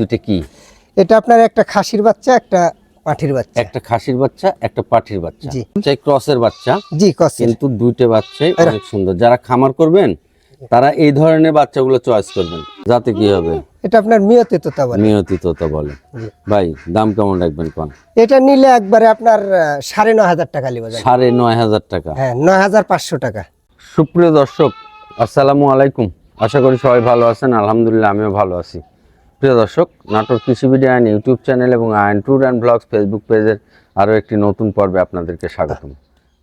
দুটো কি? এটা আপনার একটা খাসির বাচ্চা একটা পাঠির বাচ্চা। একটা খাসির বাচ্চা একটা পাঠির বাচ্চা। জি। চাই ক্রসের বাচ্চা। জি কসের কিন্তু দুইটা বাচ্চাই অনেক সুন্দর। যারা খামার করবেন তারা এই ধরনের বাচ্চাগুলো চয়েস করবেন। যাতে কি হবে? এটা আপনার মিয়তে তোতা বলে। নিয়তি তোতা বলে। ভাই দাম কেমন রাখবেন কোন? এটা নিলে একবারে আপনার সাড়ে নয় হাজার টাকা লিবা সাড়ে নয় হাজার টাকা। হ্যাঁ নয় হাজার পাঁচশো টাকা। সুপ্রিয় দর্শক আসসালামু আলাইকুম। আশা করি সবাই ভালো আছেন। আলহামদুলিল্লাহ আমিও ভালো আছি। প্রিয় দর্শক, নাটোর কৃষি ভিডিও আইন ইউটিউব চ্যানেল এবং আইন ট্যুর অ্যান্ড ব্লগস ফেসবুক পেজের আরও একটি নতুন পর্বে আপনাদেরকে স্বাগতম।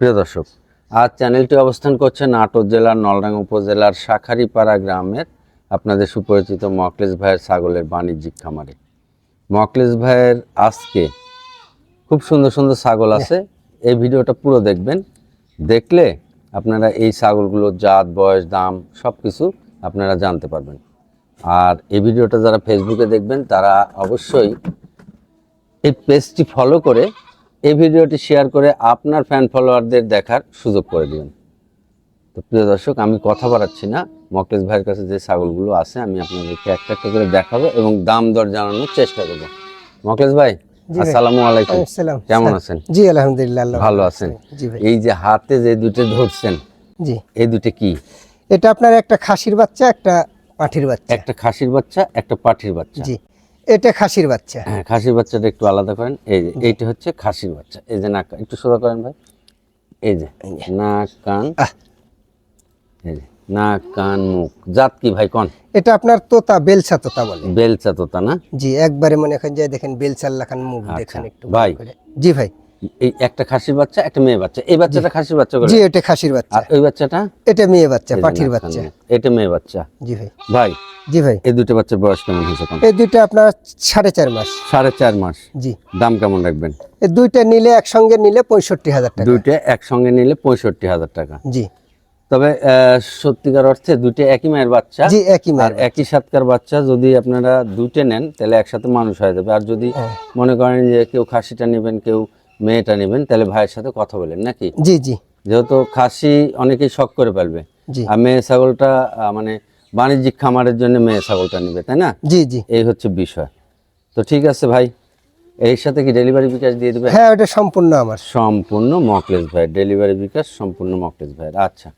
প্রিয় দর্শক, আজ চ্যানেলটি অবস্থান করছে নাটোর জেলার নলডাঙ্গা উপজেলার শাখারিপাড়া গ্রামের আপনাদের সুপরিচিত মকলেশ ভাইয়ের ছাগলের বাণিজ্যিক খামারে। মকলেশ ভাইয়ের আজকে খুব সুন্দর সুন্দর ছাগল আছে। এই ভিডিওটা পুরো দেখবেন। দেখলে আপনারা এই ছাগলগুলোর জাত, বয়স, দাম সব কিছু আপনারা জানতে পারবেন। আর এই ভিডিওটা যারা ফেসবুকে দেখবেন তারা অবশ্যই এই পেজটি ফলো করে এই ভিডিওটি শেয়ার করে আপনার ফ্যান ফলোয়ারদের দেখার সুযোগ করে দিবেন তো প্রিয় দর্শক আমি কথা বাড়াচ্ছি না। মকলেশ ভাইয়ের কাছে যে ছাগলগুলো আছে আমি আপনাদেরকে একটা একটা করে দেখাবো এবং দাম দর জানানোর চেষ্টা করব। মকলেশ ভাই আসসালামু আলাইকুম। কেমন আছেন? জি আলহামদুলিল্লাহ ভালো আছেন? জি ভাই। এই যে হাতে যে দুটো ধরছেন জি। এই দুটো কি? এটা আপনার একটা খাসির বাচ্চা একটা পাঠির বাচ্চা। একটা খাসির বাচ্চা একটা পাঠির বাচ্চা। জি এটা খাসির বাচ্চা। হ্যাঁ খাসির বাচ্চাটা একটু আলাদা করেন। এই যে এইটা হচ্ছে খাসির বাচ্চা। এই যে নাক একটু সোজা করেন ভাই। এই যে নাক কান। এই যে নাক কান মুখ। জাত কি ভাই কন? এটা আপনার তোতা বেলসা তোতা বলে। বেলচা তোতা না? জি একবারে মনে করেন যে দেখেন বেলচার লাখান মুখ দেখেন একটু ভাই। জি ভাই। এই একটা খাসির বাচ্চা একটা মেয়ে বাচ্চা। এই বাচ্চাটা খাসির বাচ্চা জি এটা খাসির বাচ্চা। আর ওই বাচ্চাটা? এটা মেয়ে বাচ্চা পাঠির বাচ্চা। এটা মেয়ে বাচ্চা। জি ভাই। ভাই জি ভাই। এই দুটো বাচ্চার বয়স কেমন হয়েছে এই দুইটা আপনার সাড়ে চার মাস। সাড়ে চার মাস। জি। দাম কেমন রাখবেন? এই দুইটা নিলে একসঙ্গে নিলে পঁয়ষট্টি হাজার টাকা। দুইটা একসঙ্গে নিলে পঁয়ষট্টি হাজার টাকা। জি। তবে সত্যিকার অর্থে দুইটা একই মায়ের বাচ্চা। জি একই আর মার একই সাতকার বাচ্চা যদি আপনারা দুইটা নেন তাহলে একসাথে মানুষ হয়ে যাবে। আর যদি হ্যাঁ। মনে করেন যে কেউ খাসিটা নেবেন কেউ মেয়েটা নেবেন তাহলে ভাইয়ের সাথে কথা বলেন নাকি? জি জি। যেহেতু খাসি অনেকেই শখ করে ফেলবে। আর মেয়ে ছাগলটা মানে বাণিজ্যিক খামারের জন্য মেয়ে ছাগলটা নেবে তাই না? জি জি। এই হচ্ছে বিষয়। তো ঠিক আছে ভাই এর সাথে কি ডেলিভারি বিকাশ দিয়ে দেবে হ্যাঁ ওটা সম্পূর্ণ আমার। সম্পূর্ণ মকলেশ ভাই ডেলিভারি বিকাশ সম্পূর্ণ মকলেশ ভাই আচ্ছা।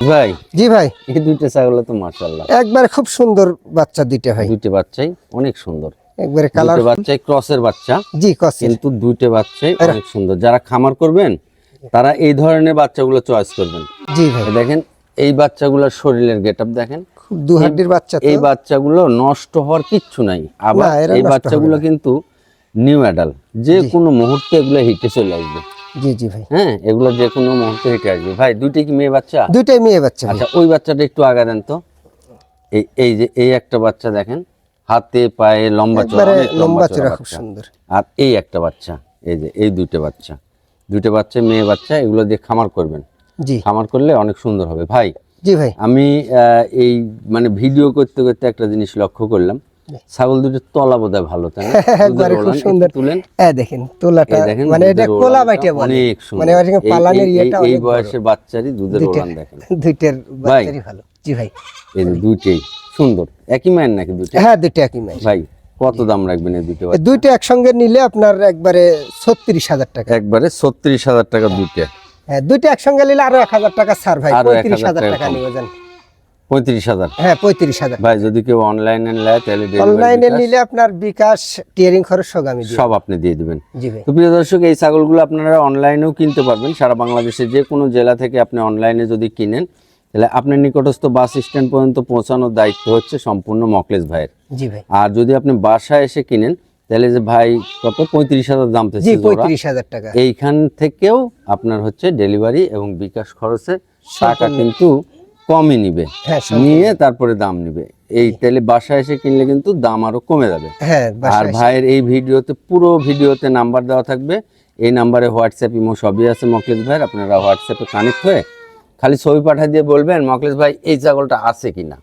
ভাই জি ভাই। এই দুইটা ছাগল তো মার্শাল্লাহ একবারে খুব সুন্দর বাচ্চা দুইটা ভাই। দুইটা বাচ্চাই অনেক সুন্দর। একবারে কালার দুটো বাচ্চাই ক্রসের বাচ্চা। জি কসের কিন্তু দুইটা বাচ্চাই অনেক সুন্দর। যারা খামার করবেন তারা এই ধরনের বাচ্চাগুলো চয়েস করবেন। জি ভাই। দেখেন এই বাচ্চাগুলোর শরীরের গেট দেখেন। খুব দু হাড্ডির বাচ্চা এই বাচ্চাগুলো নষ্ট হওয়ার কিচ্ছু নাই। আবার এই বাচ্চাগুলো কিন্তু নিউ অ্যাডাল যে কোনো মুহূর্তে এগুলো হিটে চলে আসবে। জি জি ভাই। হ্যাঁ এগুলো যে কোনো মুহূর্তে হিটে আসবে। ভাই দুইটাই কি মেয়ে বাচ্চা? দুইটাই মেয়ে বাচ্চা আচ্ছা ওই বাচ্চাটা একটু আগা দেন তো। এই এই যে এই একটা বাচ্চা দেখেন। হাতে পায়ে লম্বা চড়া লম্বা চড়া খুব সুন্দর। আর এই একটা বাচ্চা এই যে এই দুইটা বাচ্চা। দুইটা বাচ্চা মেয়ে বাচ্চা এগুলো দিয়ে খামার করবেন। জি। খামার করলে অনেক সুন্দর হবে। ভাই জি ভাই। আমি এই মানে ভিডিও করতে করতে একটা জিনিস লক্ষ্য করলাম। ছাগল দুটো তলা বোধহয় ভালো তাই না? খুব সুন্দর। তুলেন। হ্যাঁ দেখেন তোলাটা দেখেন মানে এটা কোলা বাইটে বলে। অনেক সুন্দর। মানে এই- পালানের ইয়েটা এই-। বয়সের বাচ্চারই দুধের ওলান দেখেন। দুইটার বাচ্চারই ভালো। জি ভাই। এই দুইটাই। সুন্দর। একই মায়ের নাকি দুইটা? হ্যাঁ দুইটা একই মাই ভাই কত দাম রাখবেন এই দুটো দুইটা একসঙ্গে নিলে আপনার একবারে ছত্রিশ হাজার টাকা। একবারে ছত্রিশ হাজার টাকা দুইটা। হ্যাঁ দুইটা একসঙ্গে নিলে আরও এক হাজার টাকা ছাড় ভাই পঁয়ত্রিশ হাজার টাকা নিয়ে যান। পঁয়ত্রিশ হাজার? হ্যাঁ পঁয়ত্রিশ হাজার। ভাই যদি কেউ অনলাইনে নেয় তাহলে অনলাইনে নিলে আপনার বিকাশ টিয়ারিং খরচ সব আমি সব আপনি দিয়ে দিবেন। তো প্রিয় দর্শক এই ছাগলগুলো আপনারা অনলাইনেও কিনতে পারবেন। সারা বাংলাদেশে যে কোনো জেলা থেকে আপনি অনলাইনে যদি কিনেন তাহলে আপনার নিকটস্থ বাস স্ট্যান্ড পর্যন্ত পৌঁছানোর দায়িত্ব হচ্ছে সম্পূর্ণ মকলেশ ভাইয়ের। জি ভাই। আর যদি আপনি বাসায় এসে কিনেন তাহলে যে ভাই কত? পঁয়ত্রিশ হাজার দাম জি পঁয়ত্রিশ হাজার টাকা। এইখান থেকেও আপনার হচ্ছে ডেলিভারি এবং বিকাশ খরচে টাকা কিন্তু কমই নিবে। হ্যাঁ নিয়ে তারপরে দাম নিবে। এই তাহলে বাসায় এসে কিনলে কিন্তু দাম আরও কমে যাবে। হ্যাঁ আর ভাইয়ের এই ভিডিওতে পুরো ভিডিওতে নাম্বার দেওয়া থাকবে। এই নাম্বারে হোয়াটসঅ্যাপ ইমো সবই আছে মকলেশ ভাইয়ের। আপনারা হোয়াটসঅ্যাপে কানেক্ট হয়ে খালি ছবি পাঠিয়ে দিয়ে বলবেন মকলেশ ভাই এই ছাগলটা আছে কিনা?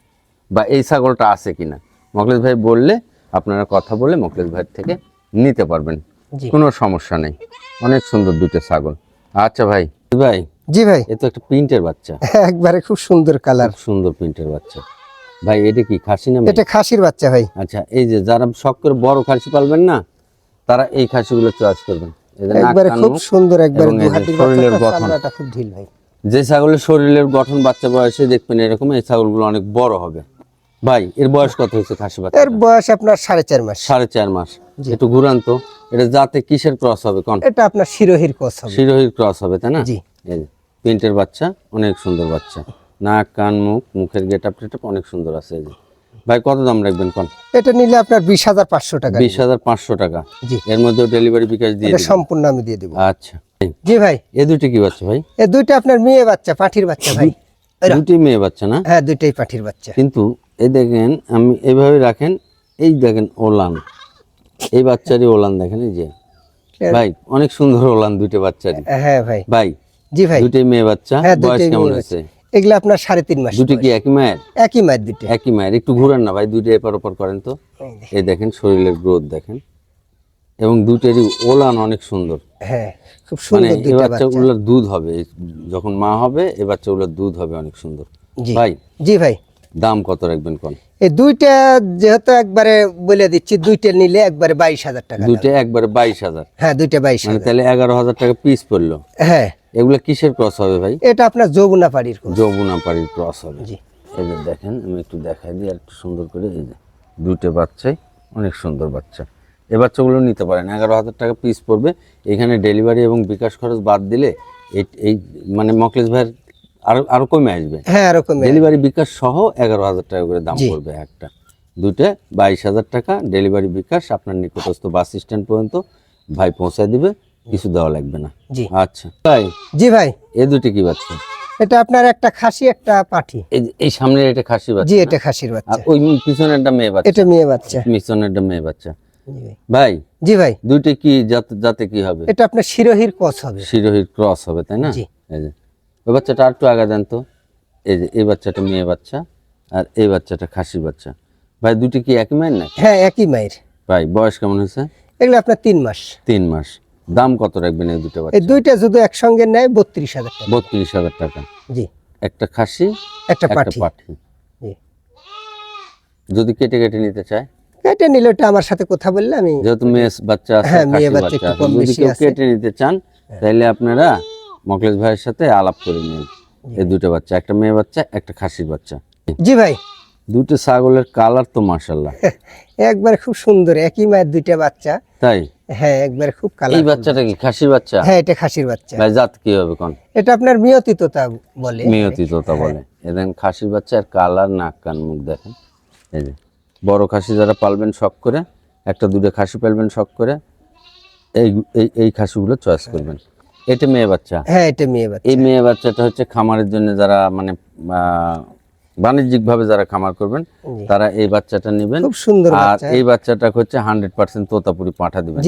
বা এই ছাগলটা আছে কিনা? মকলেশ ভাই বললে আপনারা কথা বলে মকলেশ ভাইয়ের থেকে নিতে পারবেন। কোনো সমস্যা নেই। অনেক সুন্দর দুটো ছাগল। আচ্ছা ভাই ভাই জি ভাই। এ তো একটা প্রিন্টের বাচ্চা। একবারে খুব সুন্দর কালার। সুন্দর প্রিন্টের বাচ্চা। ভাই এটা কি খাসি না এটা খাসির বাচ্চা ভাই। আচ্ছা এই যে যারা শখ করে বড় খাসি পালবেন না তারা এই খাসিগুলো চয়েস করবেন। একবারে খুব সুন্দর একবারে শরীরের গঠন। খুব ঢিল ভাই। যে ছাগলের শরীরের গঠন বাচ্চা বয়সে দেখবেন এরকম এই ছাগলগুলো অনেক বড় হবে। ভাই এর বয়স কত হয়েছে খাসি বাচ্চা এর বয়স আপনার সাড়ে চার মাস। সাড়ে চার মাস। একটু ঘুরান তো এটা যাতে কিসের ক্রস হবে কোন? এটা আপনার শিরোহির ক্রস হবে। শিরোহির ক্রস হবে তাই না? জি। প্রিন্টের বাচ্চা অনেক সুন্দর বাচ্চা। নাক কান মুখ মুখের গেট আপ টেট অনেক সুন্দর আছে এই যে। ভাই কত দাম রাখবেন কোন? এটা নিলে আপনার বিশ হাজার পাঁচশো টাকা। বিশ হাজার পাঁচশো টাকা। জি। এর মধ্যেও ডেলিভারি বিকাশ দিয়ে সম্পূর্ণ আমি দিয়ে দেবো। আচ্ছা। জি ভাই। এ দুটি কি বাচ্চা ভাই? এ দুইটা আপনার মেয়ে বাচ্চা পাঠির বাচ্চা ভাই। দুটি মেয়ে বাচ্চা না? হ্যাঁ দুইটাই পাঠির বাচ্চা। কিন্তু এই দেখেন আমি এইভাবে রাখেন এই দেখেন ওলান। এই বাচ্চারই ওলান দেখেন এই যে। ভাই অনেক সুন্দর ওলান দুইটা বাচ্চারই। হ্যাঁ ভাই। ভাই জি ভাই। দুটি মেয়ে বাচ্চা হ্যাঁ বয়স কেমন হয়েছে? এগুলো আপনার সাড়ে তিন মাস দুটি কি একই মায়ের? একই মায়ের দুটো একই মায়ের। একটু ঘুরান না ভাই দুইটা এপার ওপর করেন তো। এই দেখেন। শরীরের গ্রোথ দেখেন। এবং দুটেরই ওলান অনেক সুন্দর। হ্যাঁ খুব মানে সুন্দর এই বাচ্চাগুলোর দুধ হবে যখন মা হবে এই বাচ্চাগুলোর দুধ হবে অনেক সুন্দর। জি। ভাই জি ভাই। দাম কত রাখবেন কোন? এই দুইটা যেহেতু একবারে বলে দিচ্ছি দুইটা নিলে একবারে বাইশ হাজার টাকা দুইটা একবারে বাইশ হাজার। হ্যাঁ দুইটা বাইশ মানে হাজার তাহলে এগারো হাজার টাকা পিস পড়ল। হ্যাঁ। এগুলো কিসের ক্রস হবে ভাই? এটা আপনার যৌবনা পাড়ির যমুনা পাড়ির ক্রস হবে। জি। এই দেখেন আমি একটু দেখাই দিই আর একটু সুন্দর করে এই যে দুটো বাচ্চাই অনেক সুন্দর বাচ্চা। এই বাচ্চাগুলো নিতে পারেন। এগারো হাজার টাকা পিস পড়বে। এখানে ডেলিভারি এবং বিকাশ খরচ বাদ দিলে এই মানে মকলেশ ভাইয়ের আরও আরও কমে আসবে। হ্যাঁ এরকম ডেলিভারি বিকাশ সহ এগারো হাজার টাকা করে দাম পড়বে একটা। দুইটা বাইশ হাজার টাকা ডেলিভারি বিকাশ আপনার নিকটস্থ বাস স্ট্যান্ড পর্যন্ত ভাই পৌঁছায় দিবে কিছু দেওয়া লাগবে না। জি। আচ্ছা। ভাই জি ভাই। এ দুটি কি বাচ্চা? এটা আপনার একটা খাসি একটা পাঠি। এই এই সামনে এটা খাসি বাচ্চা জি এটা খাসির আর বাচ্চা ওই পিছনেরটা মেয়ে বাচ্চা। এটা মেয়ে বাচ্চা। পিছনেরটা মেয়ে বাচ্চা। ভাই। জি ভাই। দুইটা কি যাতে যাতে কি হবে? এটা আপনার শিরোহির কস হবে। শিরোহির ক্রস হবে তাই না? ওই বাচ্চাটা আর একটু আগে দেন তো। এই যে এই বাচ্চাটা মেয়ে বাচ্চা আর এই বাচ্চাটা খাসি বাচ্চা। ভাই দুটি কি একই মায়ের না হ্যাঁ একই মায়ের। ভাই বয়স কেমন হয়েছে? এগুলো আপনার তিন মাস। তিন মাস। দাম কত রাখবেন এই দুটো এই দুইটা যদি একসঙ্গে নেয় বত্রিশ হাজার টাকা। বত্রিশ হাজার টাকা। জি। একটা খাসি একটা পাঠি। পাঠি। যদি কেটে কেটে নিতে চায়? এটা নিলে ওটা আমার সাথে কথা বললে আমি যেহেতু মেয়ে বাচ্চা আছে হ্যাঁ, মেয়ে বাচ্চা বাচ্চা একটু কম বেশি আছে। কেটে নিতে চান তাহলে আপনারা মকলেশ ভাইয়ের সাথে আলাপ করে নিন। এই দুটো বাচ্চা একটা মেয়ে বাচ্চা একটা খাসির বাচ্চা। জি ভাই। দুটো ছাগলের কালার তো মাশাল্লাহ একবারে খুব সুন্দর একই মায়ের দুইটা বাচ্চা। তাই? হ্যাঁ একবারে খুব এই বাচ্চাটা কি খাসির বাচ্চা? হ্যাঁ এটা খাসির বাচ্চা। ভাই জাত কি হবে কোন? এটা আপনার মিয়তিততা বলে। মেয়তি তোতা বলে এদের খাসির বাচ্চার কালার নাক কান মুখ দেখেন। এই যে। বড় খাসি যারা পালবেন শখ করে একটা দুটো খাসি পালবেন শখ করে এই এই এই খাসিগুলো চয়েস করবেন। এটা মেয়ে বাচ্চা? হ্যাঁ এটা মেয়ে বাচ্চা। এই মেয়ে বাচ্চাটা হচ্ছে খামারের জন্য যারা মানে বাণিজ্যিক ভাবে যারা খামার করবেন তারা এই বাচ্চাটা নেবেন। খুব সুন্দর আর এই বাচ্চাটা হচ্ছে হান্ড্রেড পার্সেন্ট তোতাপুরি পাঠা দিবেন।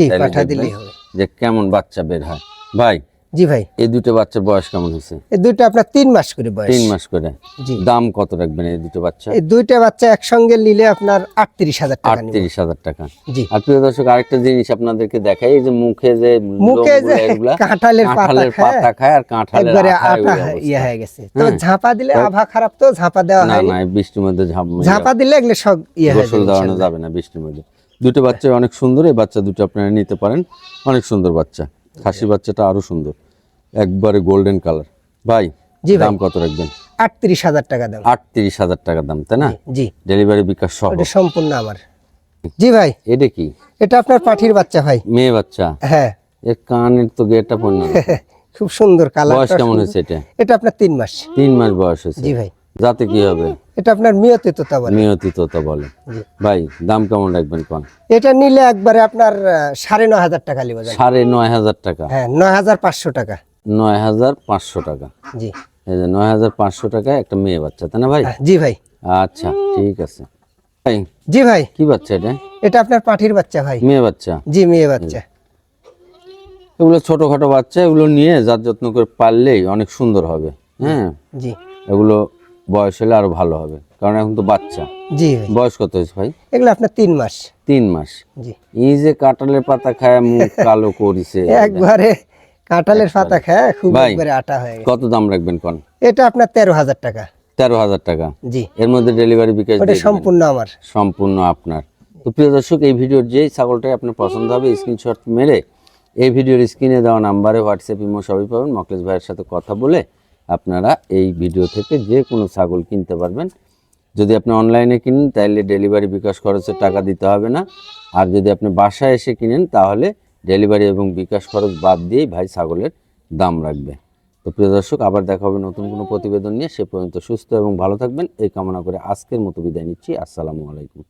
যে কেমন বাচ্চা বের হয়। ভাই জি ভাই। এই দুটো বাচ্চার বয়স কেমন হয়েছে? এই দুইটা আপনার তিন মাস করে বয়স। তিন মাস করে। জি। দাম কত রাখবেন এই দুটো বাচ্চা? এই দুইটা বাচ্চা একসঙ্গে নিলে আপনার আটত্রিশ হাজার টাকা আটত্রিশ হাজার টাকা। জি। আর প্রিয় দর্শক আরেকটা জিনিস আপনাদেরকে দেখাই এই যে মুখে যে মুখে যে কাঁঠালের পাতা খায় পাতা খায় আর কাঁঠালের একবারে আটা ইয়ে হয়ে গেছে। তো হ্যাঁ। ঝাপা দিলে আভা খারাপ তো ঝাপা দেওয়া না হয়। না বৃষ্টির মধ্যে ঝাঁপ দিলে এগুলো সব ইয়ে হয়ে যাবে যাবে না বৃষ্টির মধ্যে। দুটো বাচ্চা অনেক সুন্দর এই বাচ্চা দুটো আপনারা নিতে পারেন। অনেক সুন্দর বাচ্চা। খাসি বাচ্চাটা আরও সুন্দর। একবারে গোল্ডেন কালার ভাই জি দাম কত রাখবেন? আটত্রিশ হাজার টাকা দাম। আটত্রিশ হাজার টাকা দাম তাই না? জি ডেলিভারি বিকাশ সহ। সম্পূর্ণ আমার। জি ভাই। এটা কি? এটা আপনার পাঠির বাচ্চা ভাই। মেয়ে বাচ্চা? হ্যাঁ। এর কানের তো গেটটা পণ্য খুব সুন্দর কালার বয়স কেমন হয়েছে এটা? এটা আপনার তিন মাস। তিন মাস বয়স হয়েছে। জি ভাই। যাতে কি হবে? এটা আপনার মিয়তে তোতা বলে। নিয়তি তোতা বলে। ভাই দাম কেমন রাখবেন কোন? এটা নিলে একবারে আপনার সাড়ে নয় হাজার টাকা লিবা সাড়ে নয় হাজার টাকা। হ্যাঁ নয় হাজার পাঁচশো টাকা। নয় হাজার পাঁচশো টাকা। জি। এই যে নয় হাজার পাঁচশো টাকায় একটা মেয়ে বাচ্চা তাই না ভাই? জি ভাই। আচ্ছা ঠিক আছে। ভাই জি ভাই। কি বাচ্চা এটা? এটা আপনার পাঠির বাচ্চা ভাই। মেয়ে বাচ্চা? জি মেয়ে বাচ্চা। এগুলো ছোটখাটো বাচ্চা এগুলো নিয়ে যার যত্ন করে পারলেই অনেক সুন্দর হবে। হ্যাঁ? জি। এগুলো বয়স হলে আরও ভালো হবে কারণ এখন তো বাচ্চা। জি বয়স কত হয়েছে ভাই? এগুলো আপনার তিন মাস। তিন মাস। জি। এই যে কাঁঠালের পাতা খায় মুখ কালো করিছে। একবারে কাঁঠালের পাতা খায় খুব। একবারে আটা হয়ে গেছে। কত দাম রাখবেন কোন? এটা আপনার তেরো হাজার টাকা। তেরো হাজার টাকা? জি। এর মধ্যে ডেলিভারি বিকাশ ওটা সম্পূর্ণ আমার। সম্পূর্ণ আপনার। তো প্রিয় দর্শক এই ভিডিওর যেই ছাগলটাই আপনার পছন্দ হবে স্ক্রিনশট মেরে এই ভিডিওর স্ক্রিনে দেওয়া নাম্বারে হোয়াটসঅ্যাপ ইমো সবই পাবেন। মকলেশ ভাইয়ের সাথে কথা বলে আপনারা এই ভিডিও থেকে যে কোনো ছাগল কিনতে পারবেন। যদি আপনি অনলাইনে কিনেন তাহলে ডেলিভারি বিকাশ খরচের টাকা দিতে হবে না। আর যদি আপনি বাসায় এসে কিনেন তাহলে ডেলিভারি এবং বিকাশ খরচ বাদ দিয়েই ভাই ছাগলের দাম রাখবে। তো প্রিয় দর্শক, আবার দেখা হবে নতুন কোনো প্রতিবেদন নিয়ে। সে পর্যন্ত সুস্থ এবং ভালো থাকবেন। এই কামনা করে আজকের মতো বিদায় নিচ্ছি। আসসালামু আলাইকুম।